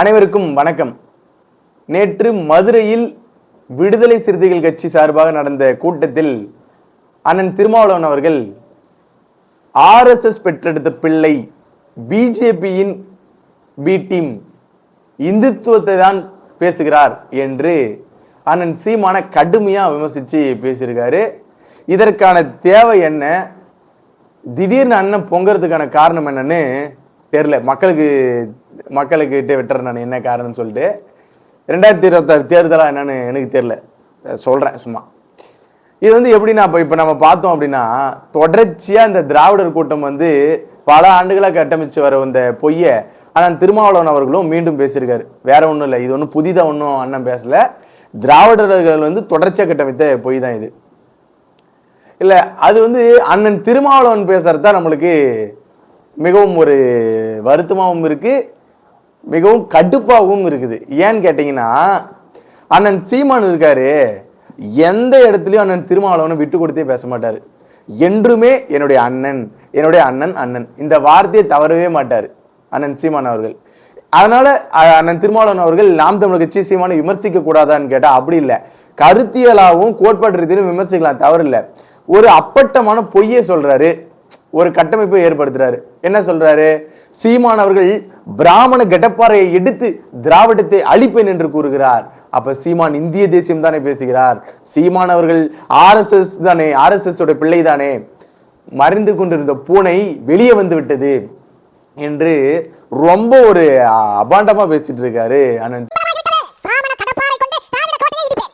அனைவருக்கும் வணக்கம். நேற்று மதுரையில் விடுதலை சிறுத்தைகள் கட்சி சார்பாக நடந்த கூட்டத்தில் அண்ணன் திருமாவளவன் அவர்கள் ஆர்எஸ்எஸ் பெற்றெடுத்த பிள்ளை பிஜேபியின் பி டீம் இந்துத்துவத்தை தான் பேசுகிறார் என்று அண்ணன் சீமான கடுமையாக விமர்சித்து பேசியிருக்காரு. இதற்கான தேவை என்ன? திடீர்னு அண்ணன் பொங்கிறதுக்கான காரணம் என்னன்னு தெரில மக்களுக்கு மக்களுக்கிட்ட விட்டுறேன் நான் என்ன காரணம்னு சொல்லிட்டு. ரெண்டாயிரத்தி இருபத்தாறு தேர்தலாக என்னன்னு எனக்கு தெரில சொல்கிறேன் சும்மா. இது வந்து எப்படின்னா இப்போ இப்போ நம்ம பார்த்தோம் அப்படின்னா தொடர்ச்சியாக இந்த திராவிடர் கூட்டம் வந்து பல ஆண்டுகளாக கட்டமைச்சு வர இந்த பொய்யை ஆனால் திருமாவளவன் அவர்களும் மீண்டும் பேசியிருக்காரு. வேற ஒன்றும் இல்லை இது ஒன்றும் புதிதாக ஒன்றும் அண்ணன் பேசல. திராவிடர்கள் வந்து தொடர்ச்சியாக கட்டமைத்த பொய் தான் இது. இல்லை அது வந்து அண்ணன் திருமாவளவன் பேசுறது தான் நம்மளுக்கு மிகவும் ஒரு வருத்தமாகவும் இருக்கு. மிகவும் கடுப்பாகவும் இருக்குது. ஏன்னு கேட்டிங்கன்னா அண்ணன் சீமான் இருக்காரு. எந்த இடத்துலையும் அண்ணன் திருமாவளவனை விட்டு கொடுத்தே பேச மாட்டார். என்றுமே என்னுடைய அண்ணன் என்னுடைய அண்ணன் அண்ணன். இந்த வார்த்தையை தவறவே மாட்டார் அண்ணன் சீமான் அவர்கள். அதனால அண்ணன் திருமாவளவன் அவர்கள் நாம் தமிழ் கட்சி சீமானை விமர்சிக்க கூடாதான்னு கேட்டால் அப்படி இல்லை. கருத்தியலாகவும் கோட்பாட்டு ரீதியிலும் விமர்சிக்கலாம் தவறில்லை ஒரு அப்பட்டமான பொய்யை சொல்றாரு. ஒரு கட்டமைப்பை ஏற்படுத்துறாரு. என்ன சொல்றாரு? சீமான் அவர்கள் பிராமண கெட்டப்பாறையை எடுத்து திராவிடத்தை அழிப்பேன் என்று கூறுகிறார். அப்ப சீமான் இந்திய தேசியம் தானே பேசுகிறார். சீமான் அவர்கள் ஆர்எஸ்எஸ் தானே ஆர்எஸ்எஸ் உடைய பிள்ளை தானே. மறைந்து கொண்டிருந்த பூனை வெளியே வந்து விட்டது என்று ரொம்ப ஒரு அபாண்டமா பேசிட்டு இருக்காரு அண்ணன். பிராமண கடப்பாரை கொண்டு திராவிட கோட்டையை இடிப்பேன்.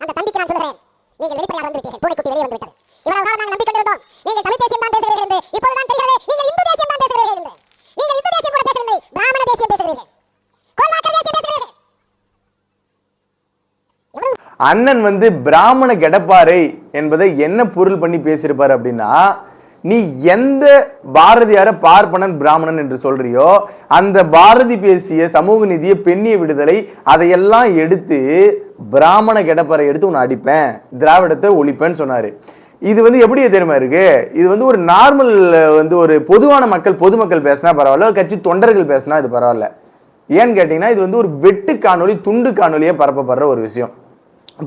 அந்த தம்பிக்கு நான் நீங்கள் வெளிப்படையாக வந்துவிட்டீர்கள் பூனைக்குட்டி வெளியே வந்துவிட்டது இவ்வளவு காலம் நாங்கள் நம்பிக்கொண்டிருந்தோம். நீங்கள் தமிழ் தேசியம் தான் பேசுகிறீர்கள் என்று இப்போதுதான் தெரிகிறது நீங்கள் இந்து தேசியம் தான் பேசுகிறீர்கள் என்று நீங்கள் இந்து தேசியம் கூட பேசவில்லை பிராமண தேசியம் பேசுகிறீர்கள் கோல்மாக்கர் தேசியம் பேசுகிறீர்கள் எவ்வளவு அண்ணன் வந்து பிராமண கெடப்பாறை என்பதை என்ன பொருள் பண்ணி பேசியிருப்பார் அப்படின்னா நீ எந்த பாரதியார பார்ப்பனன் பிராமணன் என்று சொல்றியோ அந்த பாரதி பேசிய சமூக நீதிய பெண்ணிய விடுதலை அதையெல்லாம் எடுத்து பிராமண கெடப்பாறை எடுத்து உன்னை அடிப்பேன் திராவிடத்தை ஒழிப்பேன்னு சொன்னாரு. இது வந்து எப்படி தெரியுமா இருக்கு? இது வந்து ஒரு நார்மல் வந்து ஒரு பொதுவான மக்கள் பொதுமக்கள் பேசினா பரவாயில்ல ஒரு கட்சி தொண்டர்கள் பேசினா இது பரவாயில்ல. ஏன்னு கேட்டிங்கன்னா இது வந்து ஒரு வெட்டு காணொளி துண்டு காணொலியை பரப்பப்படுற ஒரு விஷயம்.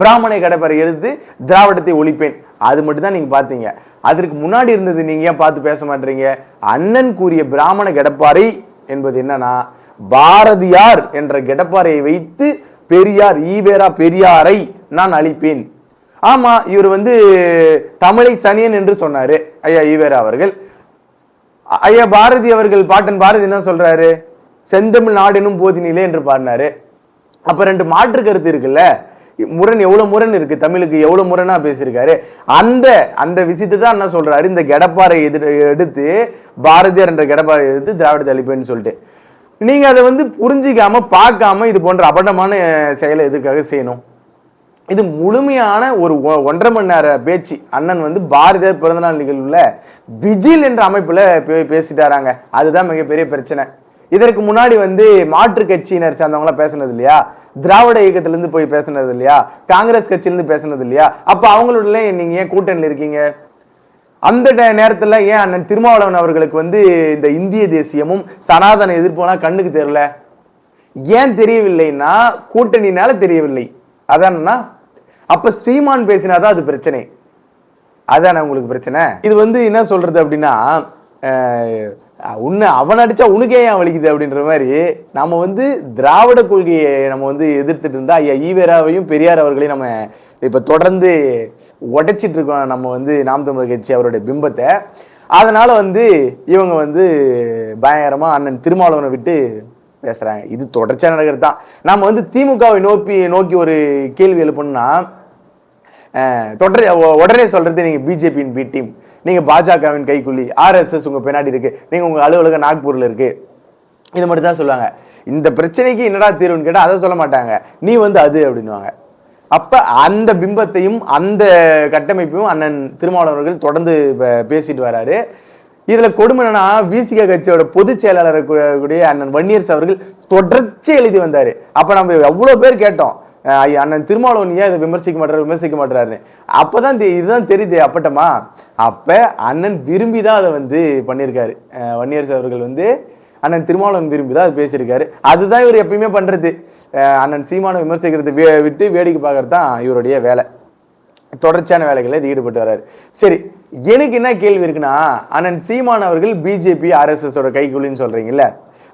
பிராமணை கடப்பரை எடுத்து திராவிடத்தை ஒழிப்பேன். அது மட்டும்தான் நீங்கள் பார்த்தீங்க அதற்கு முன்னாடி இருந்தது நீங்கள் ஏன் பார்த்து பேச மாட்டீங்க? அண்ணன் கூறிய பிராமண கடப்பாறை என்பது என்னன்னா பாரதியார் என்ற கடப்பாறையை வைத்து பெரியார் ஈவேரா பெரியாரை நான் அழிப்பேன். ஆமாம் இவர் வந்து தமிழை சனியன் என்று சொன்னாரு. ஐயா ஈவேரா அவர்கள். ஐயா பாரதி அவர்கள் பாட்டன் பாரதி என்ன சொல்றாரு? செந்தமிழ் நாடெனும் போதினிலே என்று பாடினாரு. அப்ப ரெண்டு மாற்று கருத்து இருக்குல்ல? முரண் எவ்வளோ முரண் இருக்குது தமிழுக்கு எவ்வளோ முரணாக பேசியிருக்காரு? அந்த அந்த விஷயத்தை தான் என்ன சொல்கிறாரு இந்த கெடப்பாறை எதிர் எடுத்து பாரதியார் என்ற கெடப்பாறை எடுத்து திராவிட அழிப்பேன்னு சொல்லிட்டு. நீங்கள் அதை வந்து புரிஞ்சிக்காம பார்க்காம இது போன்ற அபண்டமான செயலை எதுக்காக செய்யணும்? இது முழுமையான ஒரு ஒ- ஒன்றரை மணி நேர பேச்சு. அண்ணன் வந்து பாரதியார் பிறந்தநாள் நிகழ்வுல விஜில் என்ற அமைப்பில் பேசிட்டாராங்க. அதுதான் மிகப்பெரிய பிரச்சனை. இதற்கு முன்னாடி வந்து மாற்று கட்சியினர் சேர்ந்தவங்களாம் பேசுனது இல்லையா? திராவிட இயக்கத்திலிருந்து போய் பேசுனது இல்லையா? காங்கிரஸ் கட்சியிலிருந்து பேசுனது இல்லையா? அப்போ அவங்களோட நீங்க ஏன் கூட்டணியில் இருக்கீங்க? அந்த நேரத்தில் ஏன் அண்ணன் திருமாவளவன் அவர்களுக்கு வந்து இந்த இந்திய தேசியமும் சனாதன எதிர்ப்புலாம் கண்ணுக்கு தெரியல? ஏன் தெரியவில்லைன்னா கூட்டணினால தெரியவில்லை. அதானா அப்ப சீமான் பேசினாதான் அது பிரச்சனை. அதானே உங்களுக்கு பிரச்சனை? இது வந்து என்ன சொல்றது அப்படின்னா உன்னை அவன் அடித்தா உனக்கே ஏன் வலிக்குது அப்படின்ற மாதிரி நம்ம வந்து திராவிட கொள்கையை நம்ம வந்து எதிர்த்துட்டு இருந்தால் ஐயா ஈவேராவையும் பெரியார் அவர்களையும் நம்ம இப்போ தொடர்ந்து உடைச்சிட்டு இருக்கோம். நம்ம வந்து நாம் தமிழர் கட்சி அவருடைய பிம்பத்தை. அதனால் வந்து இவங்க வந்து பயங்கரமாக அண்ணன் திருமாவளவனை விட்டு பேசுகிறாங்க இது தொடர்ச்சியாக நடக்கிறது தான். நம்ம வந்து திமுகவை நோக்கி நோக்கி ஒரு கேள்வி எழுப்பணும்னா தொடர் உடனே சொல்கிறது நீங்கள் பிஜேபியின் பி டீம் நீங்கள் பாஜகவின் கைக்குள்ளி ஆர்எஸ்எஸ் உங்கள் பின்னாடி இருக்கு. நீங்கள் உங்கள் அலுவலகம் நாக்பூரில் இருக்கு. இது மட்டும் தான் சொல்லுவாங்க. இந்த பிரச்சனைக்கு என்னடா தீர்வுன்னு கேட்டால் அதை சொல்ல மாட்டாங்க. நீ வந்து அது அப்படின்னுவாங்க. அப்போ அந்த பிம்பத்தையும் அந்த கட்டமைப்பையும் அண்ணன் திருமாவளவன் அவர்கள் தொடர்ந்து பேசிட்டு வராரு. இதில் கொடுமை விசிக கட்சியோட பொதுச் செயலாளர் கூடிய அண்ணன் வன்னியர்ஸ் அவர்கள் தொடர்ச்சி எழுதி வந்தார். அப்போ நம்ம எவ்வளோ பேர் கேட்டோம். அண்ணன் திருமாவளவன் ஏன் இதை விமர்சிக்க மாட்டாரு விமர்சிக்க மாட்டாருன்னு அப்பதான் தெ- இதுதான் தெரியுது அப்பட்டமா? அப்போ அண்ணன் விரும்பி தான் அதை வந்து பண்ணியிருக்காரு அஹ் வன்னியரசு அவர்கள் வந்து அண்ணன் திருமாவளவன் விரும்பி தான் அது பேசியிருக்காரு. அதுதான் இவர் எப்பயுமே பண்ணுறது அண்ணன் சீமான விமர்சிக்கிறது வே- விட்டு வேடிக்கை பார்க்கறது தான் இவருடைய வேலை. தொடர்ச்சியான வேலைகளில் இது ஈடுபட்டு வர்றாரு. சரி எனக்கு என்ன கேள்வி இருக்குன்னா அண்ணன் சீமான் அவர்கள் பிஜேபி ஆர்எஸ்எஸோட கைக்குள்ளின்னு சொல்கிறீங்களே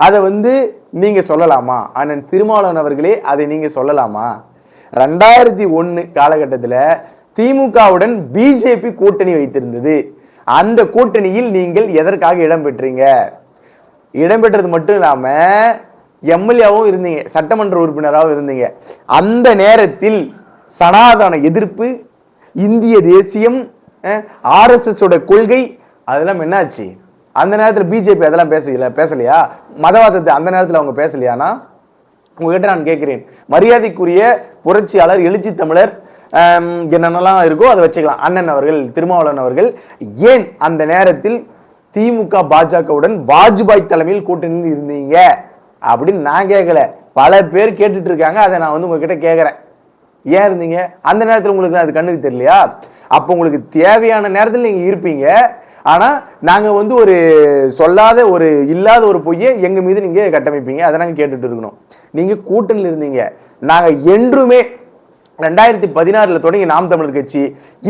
அதை வந்து நீங்க சொல்லலாமா? அண்ணன் திருமாவளவன் அவர்களே அதை நீங்க சொல்லலாமா? ரெண்டாயிரத்தி ஒன்று காலகட்டத்தில் திமுகவுடன் பிஜேபி கூட்டணி வைத்திருந்தது. அந்த கூட்டணியில் நீங்கள் எதற்காக இடம்பெற்றீங்க இடம்பெற்றது மட்டும் இல்லாம எம்எல்ஏவும் இருந்தீங்க சட்டமன்ற உறுப்பினராகவும் இருந்தீங்க. அந்த நேரத்தில் சனாதன எதிர்ப்பு இந்திய தேசியம் ஆர்எஸ்எஸ் கொள்கை அதெல்லாம் என்னாச்சு? அந்த நேரத்தில் பிஜேபி அதெல்லாம் பேசல பேசலையா? மதவாதத்தை அந்த நேரத்தில் அவங்க பேசலையானா? உங்ககிட்ட நான் கேட்கிறேன். மரியாதைக்குரிய புரட்சியாளர் எழுச்சி தமிழர் என்னென்னலாம் இருக்கோ அதை வச்சுக்கலாம். அண்ணன் அவர்கள் திருமாவளவன் அவர்கள் ஏன் அந்த நேரத்தில் திமுக பாஜகவுடன் வாஜ்பாய் தலைமையில் கூட்டணி இருந்தீங்க? அப்படின்னு நான் கேட்கல. பல பேர் கேட்டுட்டு இருக்காங்க. அதை நான் வந்து உங்ககிட்ட கேட்குறேன். ஏன் இருந்தீங்க? அந்த நேரத்தில் உங்களுக்கு அது கண்ணுக்கு தெரியலையா? அப்போ உங்களுக்கு தேவையான நேரத்தில் நீங்கள் இருப்பீங்க. ஆனால் நாங்கள் வந்து ஒரு சொல்லாத ஒரு இல்லாத ஒரு பொய்யை எங்கள் மீது நீங்கள் கட்டமைப்பீங்க. அதை நாங்கள் கேட்டுட்டு இருக்கணும். நீங்கள் கூட்டணியில் இருந்தீங்க. நாங்கள் என்றுமே ரெண்டாயிரத்தி பதினாறில் தொடங்கி நாம் தமிழர் கட்சி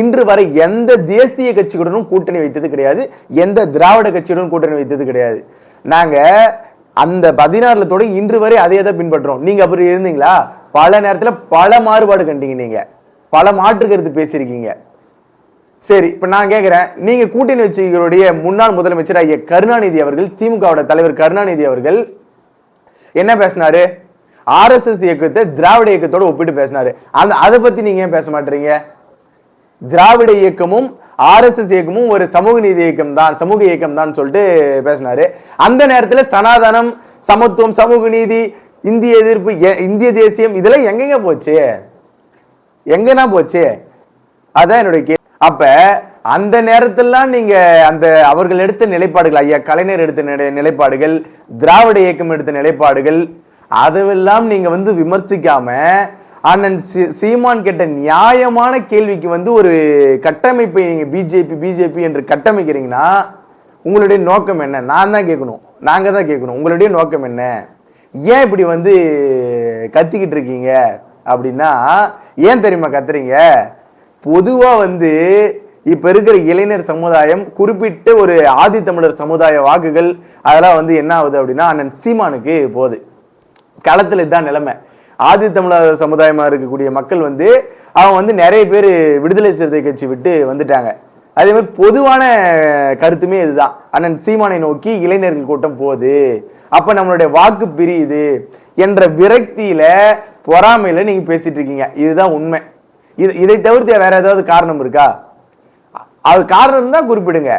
இன்று வரை எந்த தேசிய கட்சியுடனும் கூட்டணி வைத்தது கிடையாது. எந்த திராவிட கட்சியுடனும் கூட்டணி வைத்தது கிடையாது. நாங்கள் அந்த பதினாறில் தொடங்கி இன்று வரை அதே தான் பின்பற்றுறோம். நீங்கள் அப்படி இருந்தீங்களா? பல நேரத்தில் பல மாறுபாடு கண்டீங்க நீங்கள் பல மாற்று கருத்து பேசியிருக்கீங்க. சரி இப்ப நான் கேட்கிறேன் நீங்க கூட்டணி வச்சுகளுடைய முன்னாள் முதலமைச்சர் ஐயா கருணாநிதி அவர்கள் திமுகவோட தலைவர் கருணாநிதி அவர்கள் என்ன பேசினாரு? ஆர்எஸ்எஸ் இயக்கத்தை திராவிட இயக்கத்தோட ஒப்பிட்டு பேசினாரு. அந்த அதை பத்தி நீங்க ஏன் பேச மாட்டீங்க? திராவிட இயக்கமும் ஆர்எஸ்எஸ் இயக்கமும் ஒரு சமூக நீதி இயக்கம் தான் சமூக இயக்கம் தான் சொல்லிட்டு பேசினாரு. அந்த நேரத்துல சனாதனம் சமத்துவம் சமூக நீதி இந்திய எதிர்ப்பு எ- இந்திய தேசியம் இதெல்லாம் எங்கெங்க போச்சு? எங்கன்னா போச்சு? அதான் என்னுடைய கே அப்ப அந்த நேரத்திலாம் நீங்க அந்த அவர்கள் எடுத்த நிலைப்பாடுகள் ஐயா கலைஞர் எடுத்த நிலைப்பாடுகள் திராவிட இயக்கம் எடுத்த நிலைப்பாடுகள் அதுவெல்லாம் நீங்க வந்து விமர்சிக்காம அண்ணன் சீ- சீமான் கேட்ட நியாயமான கேள்விக்கு வந்து ஒரு கட்டமைப்பை நீங்க பிஜேபி பிஜேபி என்று கட்டமைக்கிறீங்கன்னா உங்களுடைய நோக்கம் என்ன? நான் தான் கேட்கணும். நாங்க தான் கேட்கணும். உங்களுடைய நோக்கம் என்ன? ஏன் இப்படி வந்து கத்திக்கிட்டு இருக்கீங்க? அப்படின்னா ஏன் தெரியுமா கத்துறீங்க? பொதுவாக வந்து இப்ப இருக்கிற இளைஞர் சமுதாயம் குறிப்பிட்ட ஒரு ஆதித்தமிழர் சமுதாய வாக்குகள் அதெல்லாம் வந்து என்ன ஆகுது அப்படின்னா அண்ணன் சீமானுக்கு போகுது. களத்துல இதுதான் நிலைமை. ஆதித்தமிழர் சமுதாயமா இருக்கக்கூடிய மக்கள் வந்து அவங்க வந்து நிறைய பேர் விடுதலை சிறுத்தை கட்சி விட்டு வந்துட்டாங்க. அதே மாதிரி பொதுவான கருத்துமே இதுதான். அண்ணன் சீமானை நோக்கி இளைஞர்கள் கூட்டம் போகுது. அப்ப நம்மளுடைய வாக்கு பிரியுது என்ற விரக்தியில பொறாமையில நீங்க பேசிட்டு இருக்கீங்க. இதுதான் உண்மை. இது இதை தவிர்த்து வேற ஏதாவது காரணம் இருக்கா? அது காரணம் தான் குறிப்பிடுங்க.